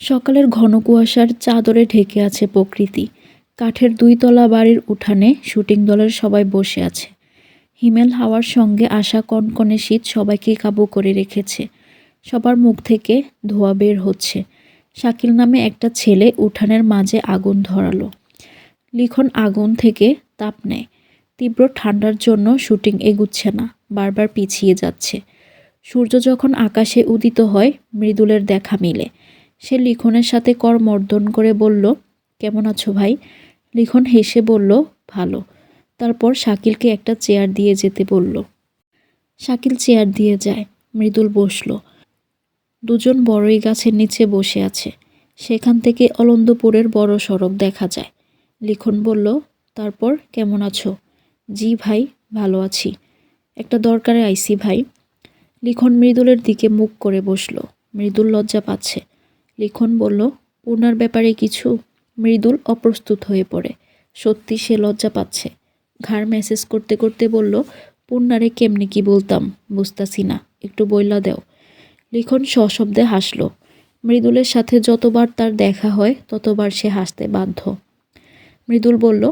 সকালের ঘন কুয়াশার চাদরে ঢেকে আছে প্রকৃতি। কাঠের দুইতলা বাড়ির উঠানে শুটিং দলের সবাই বসে আছে। হিমেল হাওয়ার সঙ্গে আসা কনকনে শীত সবাইকে কাবু করে রেখেছে। সবার মুখ থেকে ধোঁয়া বের হচ্ছে। শাকিল নামে একটা ছেলে উঠানের মাঝে আগুন ধরালো। লিখন আগুন থেকে তাপ নেয়। তীব্র ঠান্ডার জন্য শুটিং এগুচ্ছে না, বারবার পিছিয়ে যাচ্ছে। সূর্য যখন আকাশে উদিত হয়, মৃদুলের দেখা মিলে। সে লিখনের সাথে করমর্দন করে বলল, কেমন আছো ভাই? লিখন হেসে বলল, ভালো। তারপর শাকিলকে একটা চেয়ার দিয়ে যেতে বলল। শাকিল চেয়ার দিয়ে যায়। মৃদুল বসল। দুজন বড়ই গাছের নিচে বসে আছে। সেখান থেকে অলন্দপুরের বড় সড়ক দেখা যায়। লিখন বলল, তারপর কেমন আছো? জি ভাই, ভালো আছি। একটা দরকারে আইসি ভাই। লিখন মৃদুলের দিকে মুখ করে বসল। মৃদুল লজ্জা পাচ্ছে। লিখন বলল, পূর্ণার ব্যাপারে কিছু মৃদুল অপ্রস্তুত হয়ে পড়ে। সত্যি সে লজ্জা পাচ্ছে। ঘাড় মেসেজ করতে করতে বলল, পূর্ণারে কেমনি কি বলতাম, বুঝতাছি না, একটু বইলা দেও। লিখন সশব্দে হাসল, মৃদুলের সাথে যতবার তার দেখা হয়, ততবার সে হাসতে বাধ্য। মৃদুল বলল,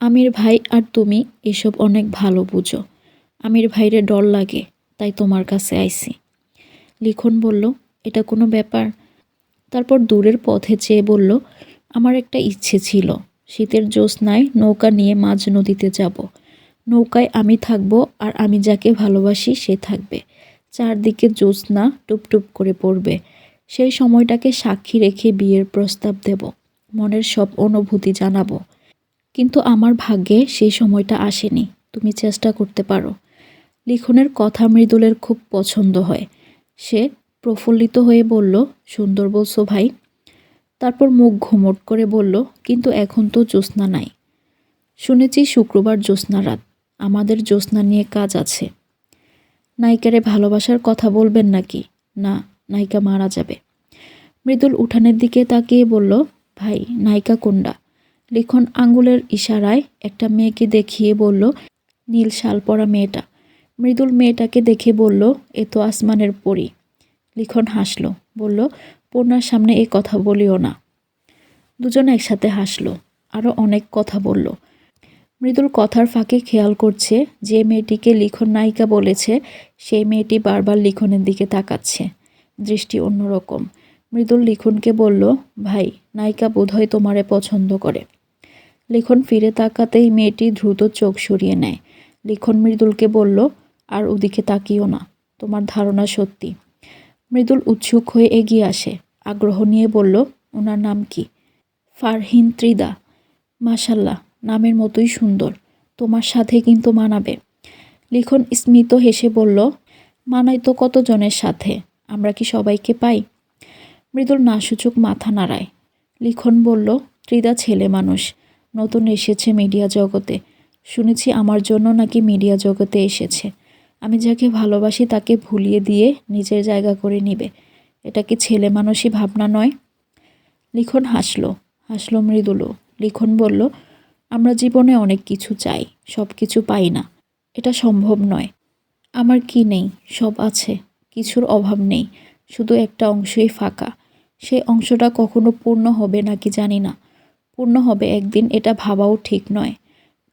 আমির ভাই আর তুমি এসব অনেক ভালো বুঝো। আমির ভাইরে ডর লাগে, তাই তোমার কাছে আইছি। লিখন বলল, এটা কোনো ব্যাপার তারপর দূরের পথে চেয়ে বলল, আমার একটা ইচ্ছে ছিল। শীতের জ্যোৎস্নায় নৌকা নিয়ে মাঝ নদীতে যাব। নৌকায় আমি থাকব আর আমি যাকে ভালোবাসি সে থাকবে। চারদিকে জ্যোৎস্না টুপটুপ করে পড়বে। সেই সময়টাকে সাক্ষী রেখে বিয়ের প্রস্তাব দেব। মনের সব অনুভূতি জানাব। কিন্তু আমার ভাগ্যে সেই সময়টা আসেনি। তুমি চেষ্টা করতে পারো। লিখনের কথা মৃদুলের খুব পছন্দ হয়। সে প্রফুল্লিত হয়ে বলল, সুন্দর বলছো ভাই। তারপর মুখ ঘুমট করে বলল, কিন্তু এখন তো জ্যোৎস্না নাই। শুনেছি শুক্রবার জ্যোৎস্না রাত। আমাদের জ্যোৎস্না নিয়ে কাজ আছে। নায়িকারে ভালোবাসার কথা বলবেন নাকি? না, নায়িকা মারা যাবে। মৃদুল উঠানের দিকে তাকিয়ে বলল, ভাই, নায়িকা কোনডা? লিখন আঙ্গুলের ইশারায় একটা মেয়েকে দেখিয়ে বলল, নীল শাল পরা মেয়েটা। মৃদুল মেয়েটাকে দেখে বলল, এ তো আসমানের পরী। লিখন হাসলো, বলল, পূর্ণার সামনে এই কথা বলিও না। দুজন একসাথে হাসলো আরও অনেক কথা বলল। মৃদুল কথার ফাঁকে খেয়াল করছে যে মেয়েটিকে লিখন নায়িকা বলেছে, সেই মেয়েটি বারবার লিখনের দিকে তাকাচ্ছে। দৃষ্টি অন্যরকম। মৃদুল লিখনকে বলল, ভাই, নায়িকা বোধহয় তোমারে পছন্দ করে। লিখন ফিরে তাকাতেই মেয়েটি দ্রুত চোখ সরিয়ে নেয়। লিখন মৃদুলকে বলল, আর ওদিকে তাকিও না, তোমার ধারণা সত্যি। মৃদুল উৎসুক হয়ে এগিয়ে আসে। আগ্রহ নিয়ে বলল, ওনার নাম কি? ফারহিন ত্রিদা। মাশাল্লাহ, নামের মতোই সুন্দর। তোমার সাথে কিন্তু মানাবে। লিখন স্মিত হেসে বলল মানাই তো কতজনের সাথে? আমরা কি সবাইকে পাই? মৃদুল নাসূচক মাথা নাড়ায়। লিখন বলল, ত্রিদা ছেলে মানুষ, নতুন এসেছে মিডিয়া জগতে। শুনেছি আমার জন্য নাকি মিডিয়া জগতে এসেছে। আমি যাকে ভালোবাসি তাকে ভুলিয়ে দিয়ে নিজের জায়গা করে নিবে। এটা কি ছেলে মানুষই ভাবনা নয়? লিখন হাসলো হাসলো মৃদুলো লিখন বলল, আমরা জীবনে অনেক কিছু চাই, সব কিছু পাই না। এটা সম্ভব নয়। আমার কি নেই? সব আছে। কিছুর অভাব নেই। শুধু একটা অংশই ফাঁকা। সেই অংশটা কখনো পূর্ণ হবে নাকি জানি না। পূর্ণ হবে একদিন, এটা ভাবাও ঠিক নয়।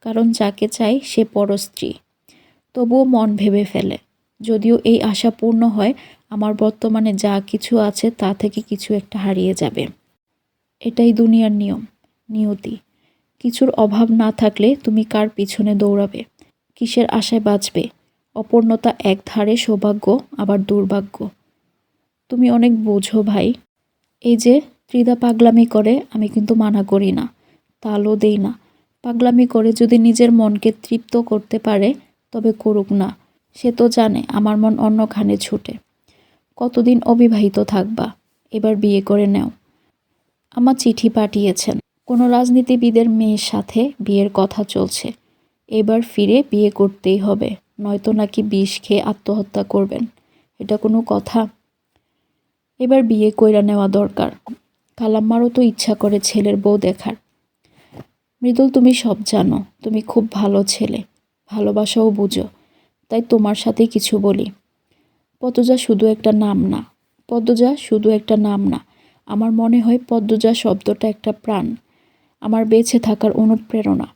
কারণ যাকে চাই সে পরস্ত্রী। তবুও মন ভেবে ফেলে। যদিও এই আশা পূর্ণ হয়, আমার বর্তমানে যা কিছু আছে তা থেকে কিছু একটা হারিয়ে যাবে। এটাই দুনিয়ার নিয়ম, নিয়তি। কিছুর অভাব না থাকলে তুমি কার পিছনে দৌড়াবে? কিসের আশায় বাঁচবে? অপূর্ণতা এক ধারে সৌভাগ্য, আবার দুর্ভাগ্য। তুমি অনেক বোঝো ভাই। এই যে, ত্রিদা পাগলামি করে, আমি কিন্তু মানা করি না। তালও দেই না। পাগলামি করে যদি নিজের মনকে তৃপ্ত করতে পারে তবে করুক না, সে তো জানে আমার মন অন্যখানে ছুটে। কতদিন অবিবাহিত থাকবা, এবার বিয়ে করে নেও। আমার চিঠি পাঠিয়েছেন। কোনো রাজনীতিবিদের মেয়ের সাথে বিয়ের কথা চলছে। এবার ফিরে বিয়ে করতেই হবে, নয়তো নাকি বিষ খেয়ে আত্মহত্যা করবেন। এটা কোনো কথা? এবার বিয়ে কইরা নেওয়া দরকার। কালাম্মারও তো ইচ্ছা করে ছেলের বউ দেখার। মৃদুল, তুমি সব জানো, তুমি খুব ভালো ছেলে। ভালোবাসাও বুঝো, তাই তোমার সাথে কিছু বলি। পদ্মজা শুধু একটা নাম না, পদ্মজা শুধু একটা নাম না, আমার মনে হয় পদ্মজা শব্দটা একটা প্রাণ। আমার বেঁচে থাকার অনুপ্রেরণা।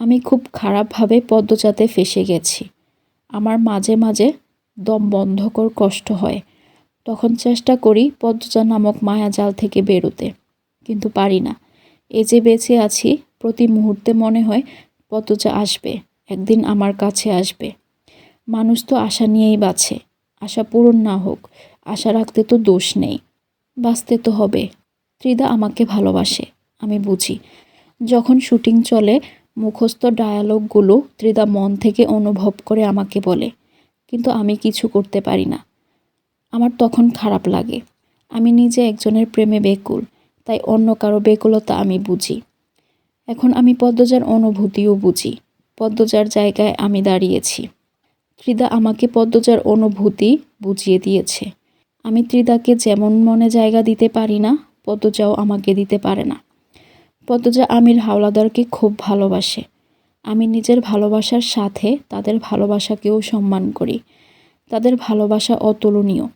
আমি খুব খারাপভাবে পদ্মজাতে ফেসে গেছি। আমার মাঝে মাঝে দম বন্ধকর কষ্ট হয়। তখন চেষ্টা করি পদ্মজা নামক মায়াজাল থেকে বেরোতে, কিন্তু পারি না। এই যে বেঁচে আছি, প্রতি মুহূর্তে মনে হয় পদ্মজা আসবে। একদিন আমার কাছে আসবে। মানুষ তো আশা নিয়েই বাঁচে। আশা পূরণ না হোক, আশা রাখতে তো দোষ নেই। বাঁচতে তো হবে। ত্রিদা আমাকে ভালোবাসে, আমি বুঝি। যখন শুটিং চলে, মুখস্থ ডায়ালগগুলো ত্রিদা মন থেকে অনুভব করে আমাকে বলে, কিন্তু আমি কিছু করতে পারি না। আমার তখন খারাপ লাগে। আমি নিজে একজনের প্রেমে বেকুল, তাই অন্য কারও বেকুলতা আমি বুঝি। এখন আমি পদ্মজার অনুভূতিও বুঝি। পদ্মজার জায়গায় আমি দাঁড়িয়েছি। ত্রিদা আমাকে পদ্মজার অনুভূতি বুঝিয়ে দিয়েছে। আমি ত্রিদাকে যেমন মনে জায়গা দিতে পারি না, পদ্মজাও আমাকে দিতে পারে না। পদ্মজা আমির হাওলাদারকে খুব ভালোবাসে। আমি নিজের ভালোবাসার সাথে তাদের ভালোবাসাকেও সম্মান করি। তাদের ভালোবাসা অতুলনীয়।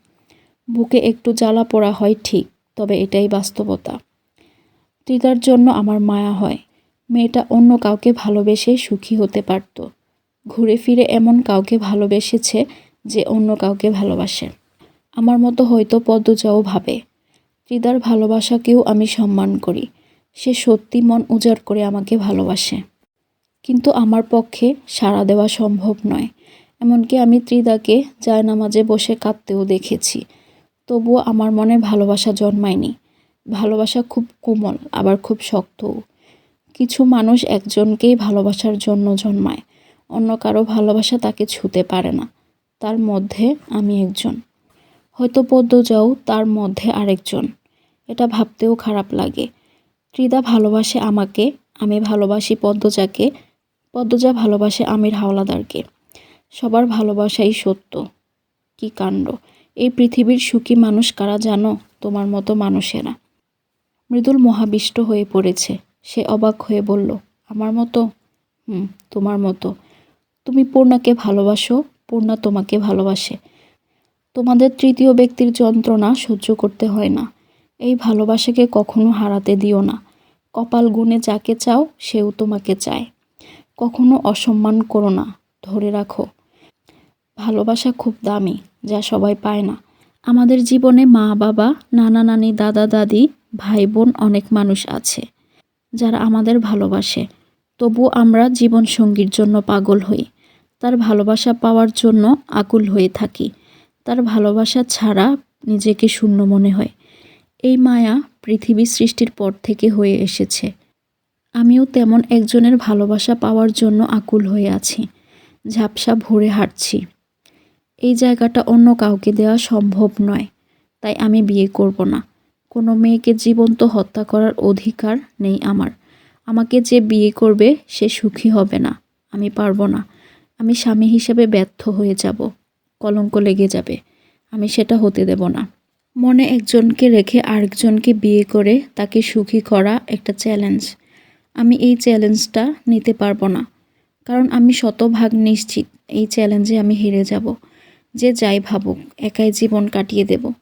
বুকে একটু জ্বালা পোড়া হয় ঠিক, তবে এটাই বাস্তবতা। ত্রিদার জন্য আমার মায়া হয়। মেয়েটা অন্য কাউকে ভালোবেসে সুখী হতে পারত। ঘুরে ফিরে এমন কাউকে ভালোবেসেছে যে অন্য কাউকে ভালোবাসে। আমার মতো হয়তো পদ্মজাও ভাবে, ত্রিদার ভালোবাসাকেও আমি সম্মান করি। সে সত্যি মন উজাড় করে আমাকে ভালোবাসে। কিন্তু আমার পক্ষে সাড়া দেওয়া সম্ভব নয়। এমনকি আমি ত্রিদাকে জায়নামাজে বসে কাঁদতেও দেখেছি। তবুও আমার মনে ভালোবাসা জন্মায়নি। ভালোবাসা খুব কোমল, আবার খুব শক্তও। কিছু মানুষ একজনকেই ভালোবাসার জন্য জন্মায়। অন্য কারও ভালোবাসা তাকে ছুতে পারে না। তার মধ্যে আমি একজন। হয়তো পদ্মজাও তার মধ্যে আরেকজন। এটা ভাবতেও খারাপ লাগে। ত্রিদা ভালোবাসে আমাকে, আমি ভালোবাসি পদ্মজাকে, পদ্মজা ভালোবাসে আমির হাওলাদারকে। সবার ভালোবাসাই সত্য। কি কাণ্ড। এই পৃথিবীর সুখী মানুষ কারা জানো? তোমার মতো মানুষেরা। মৃদুল মহাবিষ্ট হয়ে পড়েছে। সে অবাক হয়ে বলল, আমার মতো? হুম, তোমার মতো। তুমি পূর্ণাকে ভালোবাসো, পূর্ণা তোমাকে ভালোবাসে। তোমাদের তৃতীয় ব্যক্তির যন্ত্রণা সহ্য করতে হয় না। এই ভালোবাসাকে কখনো হারাতে দিও না। কপাল গুণে যাকে চাও, সেও তোমাকে চায়। কখনো অসম্মান করো না, ধরে রাখো। ভালোবাসা খুব দামি, যা সবাই পায় না। আমাদের জীবনে মা বাবা নানা নানি দাদা দাদি ভাই বোন অনেক মানুষ আছে। যারা আমাদের ভালোবাসে। তবু আমরা জীবনসঙ্গীর জন্য পাগল হই। তার ভালোবাসা পাওয়ার জন্য আকুল হয়ে থাকি। তার ভালোবাসা ছাড়া নিজেকে শূন্য মনে হয়। এই মায়া পৃথিবী সৃষ্টির পর থেকে হয়ে এসেছে। আমিও তেমন একজনের ভালোবাসা পাওয়ার জন্য আকুল হয়ে আছি। ঝাপসা ভরে হাঁটছি। এই জায়গাটা অন্য কাউকে দেওয়া সম্ভব নয়, তাই আমি বিয়ে করব না। কোনো মেয়েকে জীবন্ত হত্যা করার অধিকার নেই আমার। আমাকে যে বিয়ে করবে, সে সুখী হবে না। আমি পারব না। আমি স্বামী হিসেবে ব্যর্থ হয়ে যাব। কলঙ্ক লেগে যাবে। আমি সেটা হতে দেব না। মনে একজনকে রেখে আরেকজনকে বিয়ে করে তাকে সুখী করা একটা চ্যালেঞ্জ। আমি এই চ্যালেঞ্জটা নিতে পারব না। কারণ আমি শতভাগ নিশ্চিত এই চ্যালেঞ্জে আমি হেরে যাব। যে যাই ভাবুক, একাই জীবন কাটিয়ে দেব।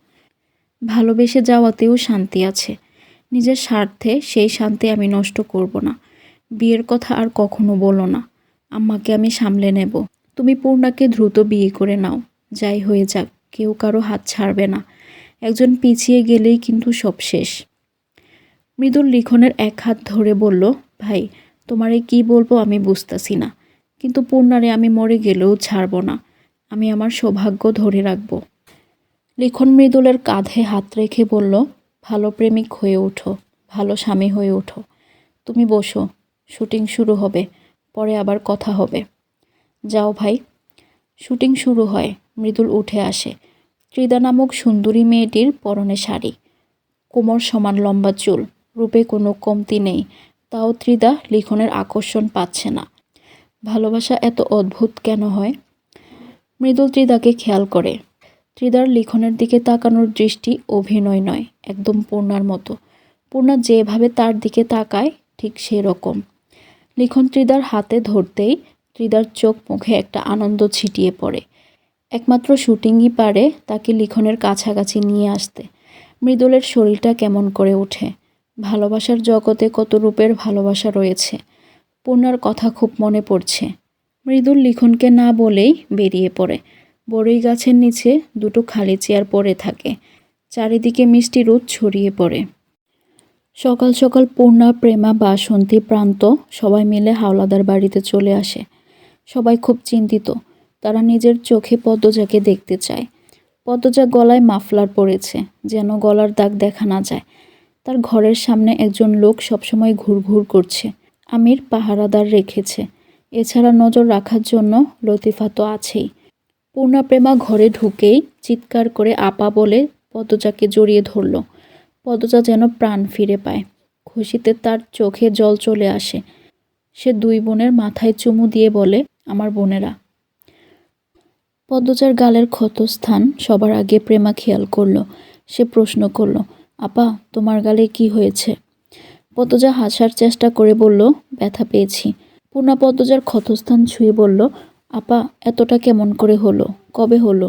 ভালোবেসে যাওয়াতেও শান্তি আছে। নিজের স্বার্থে সেই শান্তি আমি নষ্ট করব না। বিয়ের কথা আর কখনো বলো না। আম্মাকে আমি সামলে নেব। তুমি পূর্ণাকে দ্রুত বিয়ে করে নাও। যাই হয়ে যাক, কেউ কারও হাত ছাড়বে না। একজন পিছিয়ে গেলেই কিন্তু সব শেষ। মৃদুল লিখনের এক হাত ধরে বলল, ভাই, তোমারে কি বলব আমি বুঝতাছি না। কিন্তু পূর্ণারে আমি মরে গেলেও ছাড়ব না। আমি আমার সৌভাগ্য ধরে রাখব। লিখন মৃদুলের কাঁধে হাত রেখে বলল, ভালো প্রেমিক হয়ে ওঠো, ভালো স্বামী হয়ে ওঠো। তুমি বসো, শুটিং শুরু হবে, পরে আবার কথা হবে। যাও ভাই। শুটিং শুরু হয়, মৃদুল উঠে আসে। ত্রিদা নামক সুন্দরী মেয়েটির পরনে শাড়ি। কোমর সমান লম্বা চুল, রূপে কোনো কমতি নেই, তাও ত্রিদা লিখনের আকর্ষণ পাচ্ছে না। ভালোবাসা এত অদ্ভুত কেন হয়? মৃদুল ত্রিদাকে খেয়াল করে। ত্রিদার লিখনের দিকে তাকানোর দৃষ্টি অভিনয় নয়, একদম পূর্ণার মতো। পূর্ণা যেভাবে তার দিকে তাকায়, ঠিক সেরকম। লিখন ত্রিদার হাতে ধরতেই ত্রিদার চোখ মুখে একটা আনন্দ ছিটিয়ে পড়ে। একমাত্র শুটিংই পারে তাকে লিখনের কাছাকাছি নিয়ে আসতে। মৃদুলের শরীরটা কেমন করে ওঠে? ভালোবাসার জগতে কত রূপের ভালোবাসা রয়েছে? পূর্ণার কথা খুব মনে পড়ছে। মৃদুল লিখনকে না বলেই বেরিয়ে পড়ে। বড়ই গাছের নিচে দুটো খালি চেয়ার পড়ে থাকে। চারিদিকে মিষ্টি রোদ ছড়িয়ে পড়ে। সকাল সকাল পূর্ণা, প্রেমা বা বাসন্তী প্রান্ত সবাই মিলে হাওলাদার বাড়িতে চলে আসে। সবাই খুব চিন্তিত। তারা নিজের চোখে পদ্মজাকে দেখতে চায়। পদ্মজা গলায় মাফলার পরেছে, যেন গলার দাগ দেখা না যায়। তার ঘরের সামনে একজন লোক সবসময় ঘুরঘুর করছে। আমির পাহারাদার রেখেছে। এছাড়া নজর রাখার জন্য লতিফা তো আছেই। পূর্ণা প্রেমা ঘরে ঢুকেই চিৎকার করে আপা বলে পদ্মজাকে জড়িয়ে ধরল। পদ্মজা যেন প্রাণ ফিরে পায়। খুশিতে তার চোখে জল চলে আসে। সে দুই বোনের মাথায় চুমু দিয়ে বলে, আমার বোনেরা। পদ্মজার গালের ক্ষতস্থান সবার আগে প্রেমা খেয়াল করল। সে প্রশ্ন করল, আপা, তোমার গালে কি হয়েছে? পদ্মজা হাসার চেষ্টা করে বলল, ব্যথা পেয়েছি। পূর্ণা পদ্মজার ক্ষতস্থান ছুঁয়ে বলল আপা এতটা কেমন করে হলো? কবে হলো?